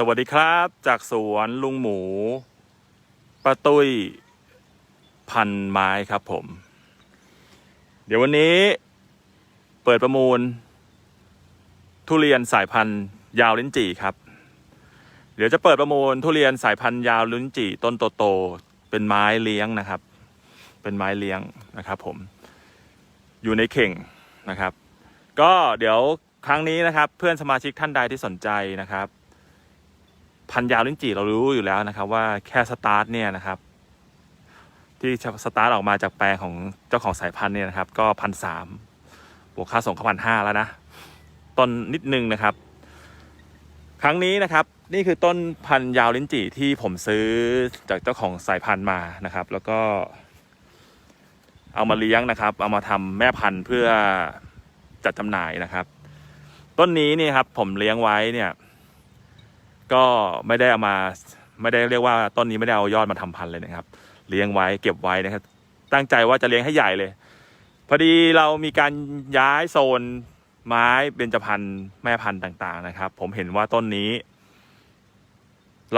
สวัสดีครับ จากสวนลุงหมูป้าตุ้ยพันไม้ครับผม เดี๋ยววันนี้เปิดประมูล ทุเรียนสายพันธุ์ยาวลิ้นจี่ครับ เดี๋ยวจะเปิดประมูลทุเรียนสายพันธุ์ยาวลิ้นจี่ต้นโตๆเป็นไม้เลี้ยงนะครับ เป็นไม้เลี้ยงนะครับผม อยู่ในเข่งนะครับ ก็เดี๋ยวครั้งนี้นะครับ เพื่อนสมาชิกท่านใดที่สนใจนะครับ พันยาวลิ้นจี่เรารู้อยู่แล้วนะครับ ว่าแค่สตาร์ทเนี่ยนะครับ ที่สตาร์ทออกมาจากแปลงของเจ้าของสายพันธุ์เนี่ยนะครับ ก็พันสามบวกค่าส่งก็พันห้าแล้วนะต้นนิดนึงนะครับ ครั้งนี้นะครับ นี่คือต้นพันยาวลิ้นจี่ที่ผมซื้อจากเจ้าของสายพันธุ์มานะครับ แล้วก็ เอามาเลี้ยงนะครับ เอามาทำแม่พันธุ์เพื่อจัดจำหน่ายนะครับ ต้นนี้นี่ครับ ผมเลี้ยงไว้เนี่ย ก็ไม่ได้เอามาไม่ได้เรียกว่าต้นนี้ไม่ได้เอายอดมาทำพันธุ์เลยนะครับ เลี้ยงไว้เก็บไว้นะครับ ตั้งใจว่าจะเลี้ยงให้ใหญ่เลย พอดีเรามีการย้ายโซนไม้เบญจพรรณแม่พันธุ์ต่าง ๆ นะครับ ผมเห็นว่าต้นนี้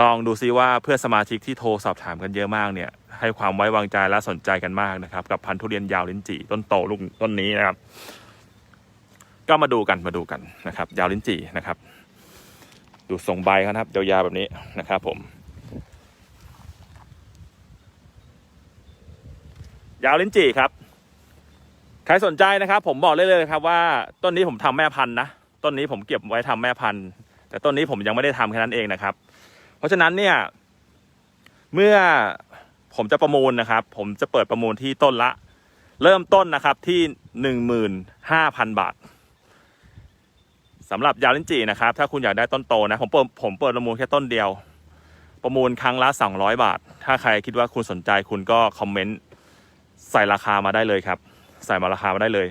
ลองดูซิว่าเพื่อนสมาชิกที่โทรสอบถามกันเยอะมากเนี่ย ให้ความไว้วางใจและสนใจกันมากนะครับ กับพันธุ์ทุเรียนยาวลิ้นจี่ต้นโตลูกต้นนี้นะครับ ก็มาดูกันมาดูกันนะครับ ยาวลิ้นจี่นะครับ ดูทรงใบเขานะครับยาวๆแบบนี้นะครับผม ยาวลิ้นจี่ครับ ใครสนใจนะครับ ผมบอกเลยเลยครับว่าต้นนี้ผมทำแม่พันธุ์นะต้นนี้ผมเก็บไว้ทำแม่พันธุ์ แต่ต้นนี้ผมยังไม่ได้ทำแค่นั้นเองนะครับ เพราะฉะนั้นเนี่ย เมื่อผมจะประมูลนะครับ ผมจะเปิดประมูลที่ต้นละ เริ่มต้นนะครับที่หนึ่งหมื่นห้าพันบาท สำหรับยาวลิ้นจี่นะครับ ถ้าคุณอยากได้ต้นโตนะ ผมเปิดผมเปิดประมูลแค่ต้นเดียว ประมูลครั้งละสองร้อยบาท ถ้าใครคิดว่าคุณสนใจคุณก็คอมเมนต์ใส่ราคามาได้เลยครับ ใส่มาราคามาได้เลย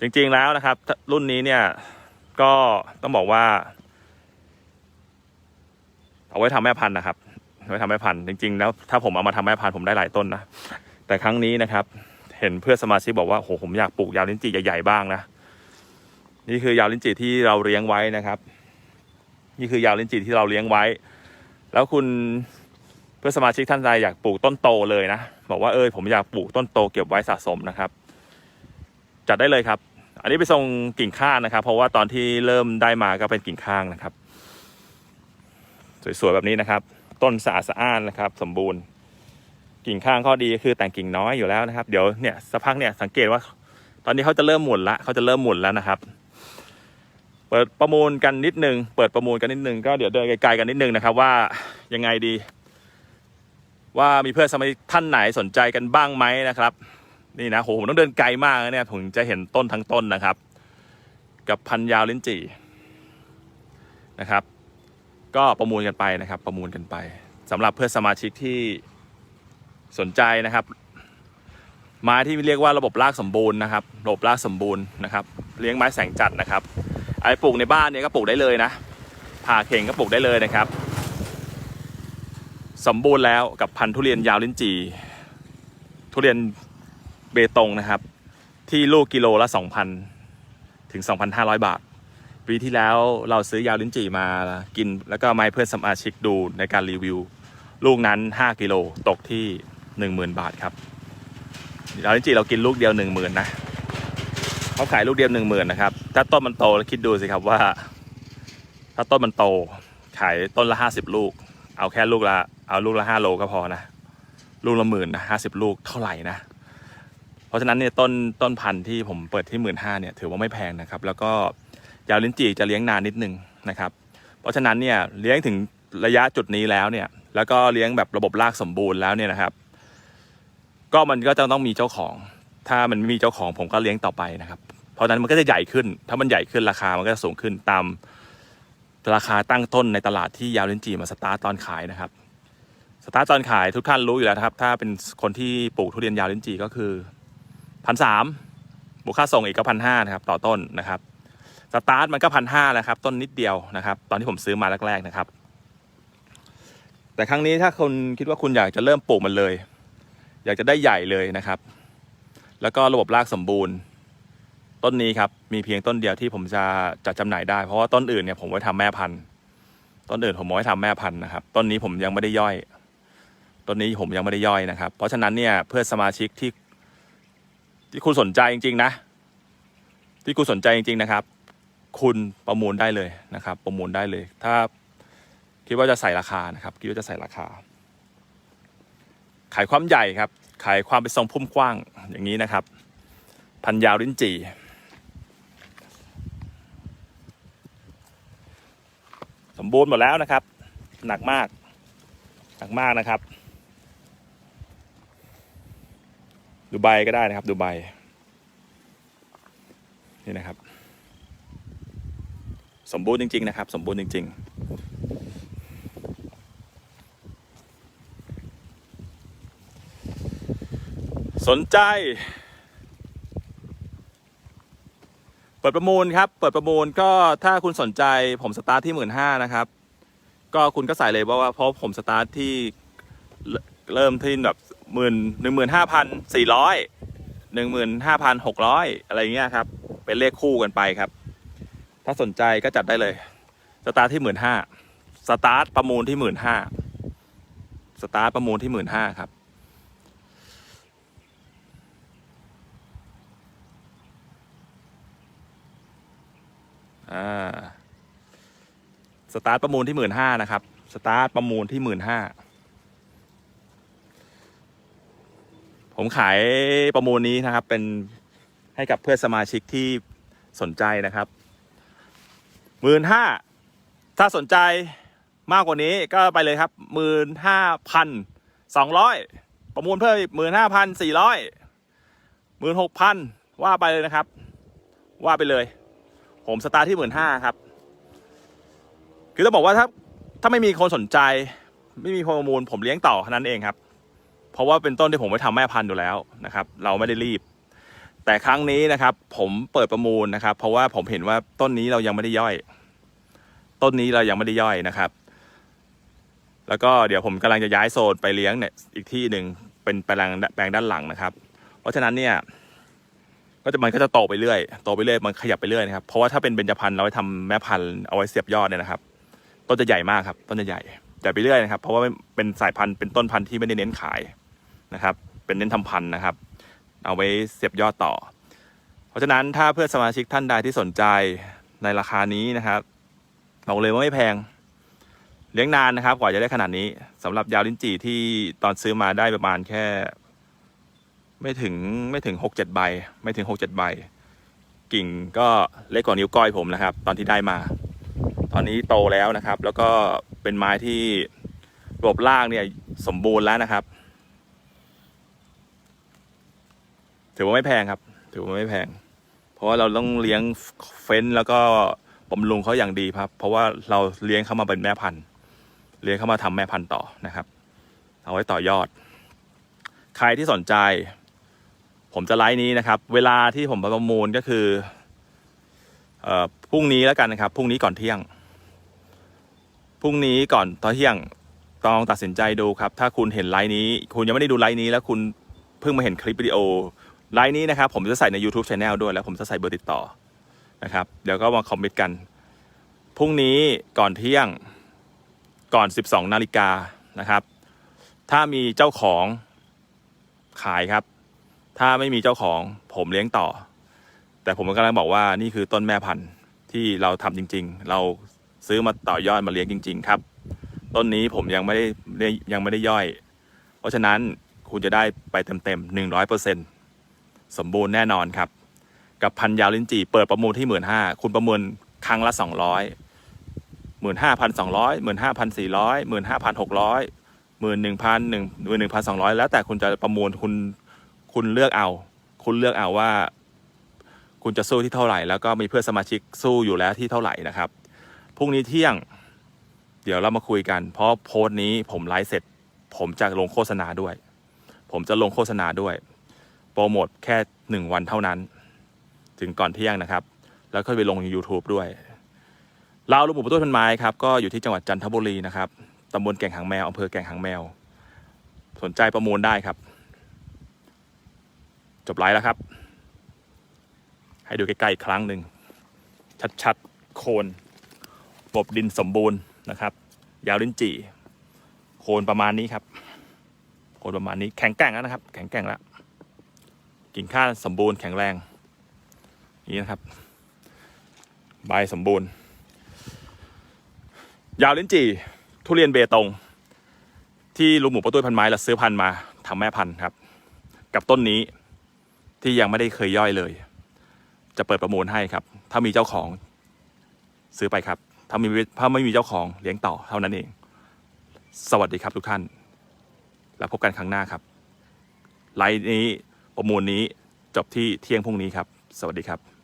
จริงๆแล้วนะครับ รุ่นนี้เนี่ยก็ต้องบอกว่า เอาไว้ทำแม่พันธุ์นะครับเอาไว้ทำแม่พันธุ์จริงๆแล้วถ้าผมเอามาทำแม่พันธุ์ผมได้หลายต้นนะแต่ครั้งนี้นะครับ เห็นเพื่อนสมาชิกบอกว่าโหผมอยากปลูกยาวลิ้นจี่ใหญ่ๆบ้างนะ นี่คือยาวลิ้นจี่ที่เราเลี้ยงไว้นะครับ นี่คือยาวลิ้นจี่ที่เราเลี้ยงไว้ แล้วคุณเพื่อสมาชิกท่านใดอยากปลูกต้นโตเลยนะ บอกว่าเออผมอยากปลูกต้นโตเก็บไว้สะสมนะครับ จัดได้เลยครับ อันนี้ไปทรงกิ่งข้างนะครับ เพราะว่าตอนที่เริ่มได้มาก็เป็นกิ่งข้างนะครับ สวยๆแบบนี้นะครับ ต้นสะอาดสะอ้านนะครับ สมบูรณ์กิ่งข้างข้อดีคือแต่งกิ่งน้อยอยู่แล้วนะครับ เดี๋ยวเนี่ยสักพักเนี่ยสังเกตว่า ตอนนี้เขาจะเริ่มหมุนละเขาจะเริ่มหมุนแล้วนะครับ เปิดประมูลกันนิดนึง เปิดประมูลกันนิดนึงก็เดี๋ยวเดินไกลๆกันนิดนึงนะครับว่ายังไงดี ว่ามีเพื่อนสมาชิกท่านไหนสนใจกันบ้างไหมนะครับ นี่นะโหผมต้องเดินไกลมากนะเนี่ยผมจะเห็นต้นทั้งต้นนะครับ กับพันยาวลิ้นจี่นะครับ ก็ประมูลกันไปนะครับ ประมูลกันไปสำหรับเพื่อนสมาชิกที่สนใจนะครับไม้ที่เรียกว่าระบบรากสมบูรณ์นะครับ ระบบรากสมบูรณ์นะครับ เลี้ยงไม้แสงจัดนะครับ ไอ้ปลูกในบ้านเนี่ยก็ปลูกได้เลยนะผ่าเข่งก็ปลูกได้เลยนะครับ สมบูรณ์แล้วกับพันธุ์ทุเรียนยาวลิ้นจี่ทุเรียนเบตงนะครับ ที่ลูกกิโลละ 2,000 ถึง 2,500 บาท ปีที่แล้วเราซื้อยาวลิ้นจี่มากิน แล้วก็มาให้เพื่อนสมาชิกดูในการรีวิว ลูกนั้น 5 กิโลตกที่ 10,000 บาทครับยาวลิ้นจี่เรากินลูกเดียว 10,000นะ เขาขายลูกเดียว10,000นนะครับ ถ้าต้นมันโตแล้วคิดดูสิครับว่า ถ้าต้นมันโต ขายต้นละ50ลูก เอาแค่ลูกละ เอาลูกละ5โลก็พอนะ ลูกละหมื่นนะห้าสิบลูกเท่าไหร่นะ เพราะฉะนั้นเนี่ยต้นต้นพันธุ์ที่ผมเปิดที่หมื่นห้าเนี่ยถือว่าไม่แพงนะครับ แล้วก็ยาวลิ้นจี่จะเลี้ยงนานนิดนึงนะครับ เพราะฉะนั้นเนี่ยเลี้ยงถึงระยะจุดนี้แล้วเนี่ย แล้วก็เลี้ยงแบบระบบรากสมบูรณ์แล้วเนี่ยนะครับ ก็มันก็จะต้องมีเจ้าของ ถ้ามันไม่มีเจ้าของผมก็เลี้ยงต่อไปนะครับ เพราะนั้นมันก็จะใหญ่ขึ้น ถ้ามันใหญ่ขึ้นราคามันก็จะสูงขึ้นตามราคาตั้งต้นในตลาดที่ยาวลิ้นจี่มาสตาร์ตตอนขายนะครับ สตาร์ตอนขายทุกท่านรู้อยู่แล้วนะครับ ถ้าเป็นคนที่ปลูกทุเรียนยาวลิ้นจี่ก็คือพันสามบวกค่าส่งอีกก็พันห้านะครับต่อต้นนะครับสตาร์ทมันก็พันห้าแล้วครับต้นนิดเดียวนะครับ ตอนที่ผมซื้อมาแรกๆนะครับ แต่ครั้งนี้ถ้าคุณคิดว่าคุณอยากจะเริ่มปลูกมันเลย อยากจะได้ใหญ่เลยนะครับ แล้วก็ระบบรากสมบูรณ์ ต้นนี้ครับมีเพียงต้นเดียวที่ผมจะจัดจำหน่ายได้ เพราะว่าต้นอื่นเนี่ยผมไว้ทำแม่พันธุ์ต้นอื่นผมไม่ทำแม่พันธุ์นะครับ ต้นนี้ผมยังไม่ได้ย่อย ต้นนี้ผมยังไม่ได้ย่อยนะครับ เพราะฉะนั้นเนี่ยเพื่อสมาชิกที่ ที่คุณสนใจจริง ๆ นะ ที่คุณสนใจจริง ๆ นะครับ คุณประมูลได้เลยนะครับ ประมูลได้เลย ถ้าคิดว่าจะใส่ราคานะครับคิดว่าจะใส่ราคา ขายความใหญ่ครับ ขายความเป็นทรงพุ่มกว้างอย่างนี้นะครับ พันยาวลิ้นจี่ สมบูรณ์หมดแล้วนะครับ หนักมาก หนักมากนะครับ ดูใบก็ได้นะครับ ดูใบ นี่นะครับ สมบูรณ์จริง ๆ นะครับ สมบูรณ์จริงๆสนใจ เปิดประมูลครับ เปิดประมูลก็ถ้าคุณสนใจผมสตาร์ทที่หมื่นห้านะครับ ก็คุณก็ใส่เลยว่าเพราะผมสตาร์ทที่เริ่มที่แบบหมื่นหนึ่งหมื่นห้าพันสี่ร้อยหนึ่งหมื่นห้าพันหกร้อยอะไรเงี้ยครับ เป็นเลขคู่กันไปครับ ถ้าสนใจก็จัดได้เลย สตาร์ทที่หมื่นห้าสตาร์ทประมูลที่หมื่นห้าสตาร์ทประมูลที่หมื่นห้าครับ อ่าสตาร์ทประมูลที่หมื่นห้านะครับ สตาร์ทประมูลที่หมื่นห้าผมขายประมูลนี้นะครับ เป็นให้กับเพื่อนสมาชิกที่สนใจนะครับหมื่นห้าถ้าสนใจมากกว่านี้ก็ไปเลยครับหมื่นห้าพันสองร้อยประมูลเพิ่มอีกหมื่นห้าพันสี่ร้อยหมื่นหกพันว่าไปเลยนะครับ ว่าไปเลย ผมสตาร์ทที่หมื่นห้าครับ คือต้องบอกว่าถ้าถ้าไม่มีคนสนใจ ไม่มีคนประมูล ผมเลี้ยงต่อแค่นั้นเองครับ เพราะว่าเป็นต้นที่ผมไปทำแม่พันธุ์อยู่แล้วนะครับ เราไม่ได้รีบ แต่ครั้งนี้นะครับ ผมเปิดประมูลนะครับ เพราะว่าผมเห็นว่าต้นนี้เรายังไม่ได้ย่อย ต้นนี้เรายังไม่ได้ย่อยนะครับ แล้วก็เดี๋ยวผมกำลังจะย้ายโซนไปเลี้ยงเนี่ยอีกที่หนึ่งเป็นแปลงแปลงด้านหลังนะครับ เพราะฉะนั้นเนี่ย ก็จะมันก็จะโตไปเรื่อยโตไปเรื่อยมันขยับไปเรื่อยนะครับเพราะว่าถ้าเป็นเบญจพรรณเราไว้ทำแม่พันธุ์เอาไว้เสียบยอดเนี่ยนะครับ ต้นจะใหญ่มากครับ ต้นจะใหญ่ใหญ่ไปเรื่อยนะครับ เพราะว่าเป็นสายพันธุ์เป็นต้นพันธุ์ที่ไม่ได้เน้นขายนะครับ เป็นเน้นทำพันธุ์นะครับ เอาไว้เสียบยอดต่อ เพราะฉะนั้นถ้าเพื่อนสมาชิกท่านใดที่สนใจในราคานี้นะครับบอกเลยว่าไม่แพง เลี้ยงนานนะครับ กว่าจะได้ขนาดนี้สำหรับยาวลิ้นจี่ที่ตอนซื้อมาได้ประมาณแค่ ไม่ถึงไม่ถึงหกเจ็ดใบ ไม่ถึงหกเจ็ดใบ กิ่งก็เล็กกว่านิ้วก้อยผมนะครับ ตอนที่ได้มา ตอนนี้โตแล้วนะครับ แล้วก็เป็นไม้ที่ระบบล่างเนี่ยสมบูรณ์แล้วนะครับ ถือว่าไม่แพงครับ ถือว่าไม่แพง เพราะว่าเราต้องเลี้ยงเฟ้นแล้วก็บำรุงเขาอย่างดีครับ เพราะว่าเราเลี้ยงเขามาเป็นแม่พันธุ์ เลี้ยงเขามาทำแม่พันธุ์ต่อนะครับ เอาไว้ต่อยอด ใครที่สนใจ ผมจะไลฟ์นี้นะครับ เวลาที่ผมประมูลก็คือเอ่อพรุ่งนี้แล้วกันนะครับพรุ่งนี้ก่อนเที่ยงพรุ่งนี้ก่อนตอนเที่ยงต้องตัดสินใจดูครับ ถ้าคุณเห็นไลฟ์นี้ คุณยังไม่ได้ดูไลฟ์นี้แล้วคุณเพิ่งมาเห็นคลิปวิดีโอไลฟ์นี้นะครับ ผมจะใส่ใน YouTube Channel ด้วยแล้วผมจะใส่เบอร์ติดต่อนะครับ เดี๋ยวก็มาคอมเมนต์กันพรุ่งนี้ก่อนเที่ยงก่อน 12 นาฬิกานะครับ ถ้ามีเจ้าของขายครับ ถ้าไม่มีเจ้าของผมเลี้ยงต่อ แต่ผมกำลังบอกว่านี่คือต้นแม่พันธุ์ที่เราทำจริง ๆ เราซื้อมาต่อยอดมาเลี้ยงจริง ๆ ครับ ต้นนี้ผมยังไม่ได้ยังไม่ได้ย่อย เพราะฉะนั้นคุณจะได้ไปเต็มๆหนึ่งร้อยเปอร์เซ็นสมบูรณ์แน่นอนครับ กับพันยาวลิ้นจี่เปิดประมูลที่หมื่นห้าคุณประมูลครั้งละสองร้อยหมื่นห้าพันสองร้อยหมื่นห้าพันสี่ร้อยหมื่นห้าพันหกร้อยหมื่นหนึ่งพันหนึ่งหมื่นหนึ่งพันสองร้อยแล้วแต่คุณจะประมูลคุณ คุณเลือกเอา คุณเลือกเอาว่า คุณจะสู้ที่เท่าไหร่ แล้วก็มีเพื่อนสมาชิกสู้อยู่แล้วที่เท่าไหร่นะครับพรุ่งนี้เที่ยง เดี๋ยวเรามาคุยกัน เพราะโพสต์นี้ผมไลฟ์เสร็จ ผมจะลงโฆษณาด้วย ผมจะลงโฆษณาด้วย โปรโมทแค่หนึ่งวันเท่านั้น ถึงก่อนเที่ยงนะครับ แล้วก็ไปลง YouTube ด้วยลาลูกหมูประตูพันไม้ครับก็อยู่ที่จังหวัดจันทบุรีนะครับตำบลแก่งหางแมวอำเภอแก่งหางแมว สนใจประมูลได้ครับ จบไลฟ์แล้วครับ ให้ดูใกล้ๆอีกครั้งหนึ่ง ชัดๆ โคนบบดินสมบูรณ์นะครับ ยาวลิ้นจี่ โคนประมาณนี้ครับ โคนประมาณนี้แข็งแกร่งแล้วนะครับ แข็งแกร่งแล้ว กิ่งก้านสมบูรณ์แข็งแรงนี่นะครับ ใบสมบูรณ์ ยาวลิ้นจี่ ทุเรียนเบตง ที่ลุงหมูประตุ้ยพันไม้เราซื้อพันมาทำแม่พันธุ์ครับ กับต้นนี้ ที่ยังไม่ได้เคยย่อยเลย จะเปิดประมูลให้ครับ ถ้ามีเจ้าของซื้อไปครับ ถ้ามีถ้าไม่มีเจ้าของเลี้ยงต่อเท่านั้นเอง สวัสดีครับทุกท่าน แล้วพบกันครั้งหน้าครับ ไลน์นี้ประมูลนี้จบที่เที่ยงพรุ่งนี้ครับ สวัสดีครับ